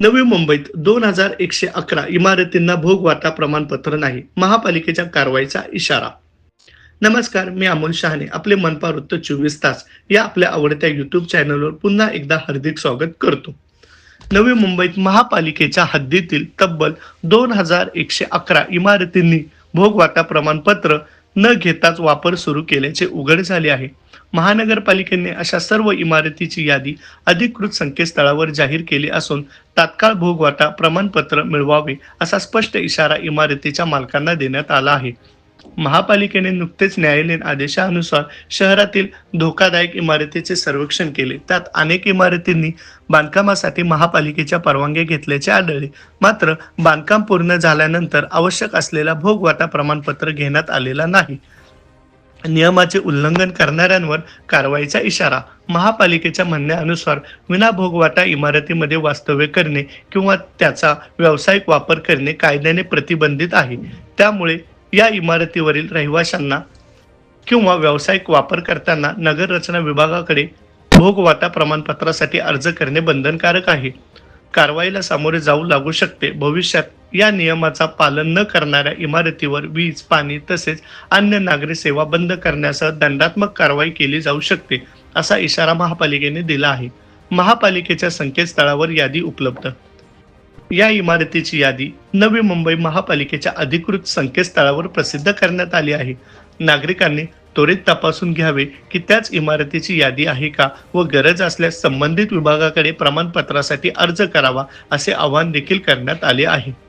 नवी मुंबईत दोन हजार एकशे अकरा इमारतींना भोगवाटा प्रमाणपत्र नाही. महापालिकेच्या कारवाईचा इशारा. नमस्कार मी अमोल शहाणे. आपले मनपा वृत्त चोवीस तास या आपल्या आवडत्या युट्यूब चॅनलवर पुन्हा एकदा हार्दिक स्वागत करतो. नवी मुंबईत महापालिकेच्या हद्दीतील तब्बल दोन हजार एकशे अकरा इमारतींनी भोगवाटा प्रमाणपत्र न घेताच वापर सुरू केल्याचे उघड झाले आहे. महानगरपालिकेने अशा सर्व इमारतीची यादी अधिकृत संकेतस्थळावर जाहीर केली असून तात्काळ भोगवाटा प्रमाणपत्र मिळवावे असा स्पष्ट इशारा इमारतीच्या मालकांना देण्यात आला आहे. महापालिकेने नुकतेच न्यायालयीन आदेशानुसार शहरातील धोकादायक इमारतीचे सर्वेक्षण केले. त्यात अनेक इमारतींनी बांधकामासाठी महापालिकेच्या परवानग्या घेतल्याचे आढळले. मात्र बांधकाम पूर्ण झाल्यानंतर आवश्यक असलेला भोगवाटा प्रमाणपत्र घेण्यात आलेला नाही. नियमाचे उल्लंघन करणाऱ्यांवर कारवाईचा इशारा महापालिकेच्या म्हणण्यानुसार विनाभोगवाटा इमारतीमध्ये वास्तव्य करणे किंवा त्याचा व्यावसायिक वापर करणे कायद्याने प्रतिबंधित आहे. त्यामुळे या इमारतीवरील रहिवाशांना किंवा व्यावसायिक वापर करताना नगररचना विभागाकडे भोगवाटा प्रमाणपत्रासाठी अर्ज करणे बंधनकारक आहे. कारवाईला सामोरे जाऊ लागू शकते. भविष्यात या नियमाचा पालन न करणाऱ्या इमारतीवर वीज पाणी तसेच अन्य नागरी सेवा बंद करण्यासह दंडात्मक कारवाई केली जाऊ शकते असा इशारा महापालिकेने दिला आहे. महापालिकेच्या संकेतस्थळावर यादी उपलब्ध. या इमारतीची यादी नवी मुंबई महापालिकेच्या अधिकृत संकेतस्थळावर प्रसिद्ध करण्यात आली आहे. नागरिकांनी त्वरित तपासून घ्यावे की त्याच इमारतीची यादी आहे का व गरज असल्यास संबंधित विभागाकडे प्रमाणपत्रासाठी अर्ज करावा असे आवाहन देखील करण्यात आले आहे.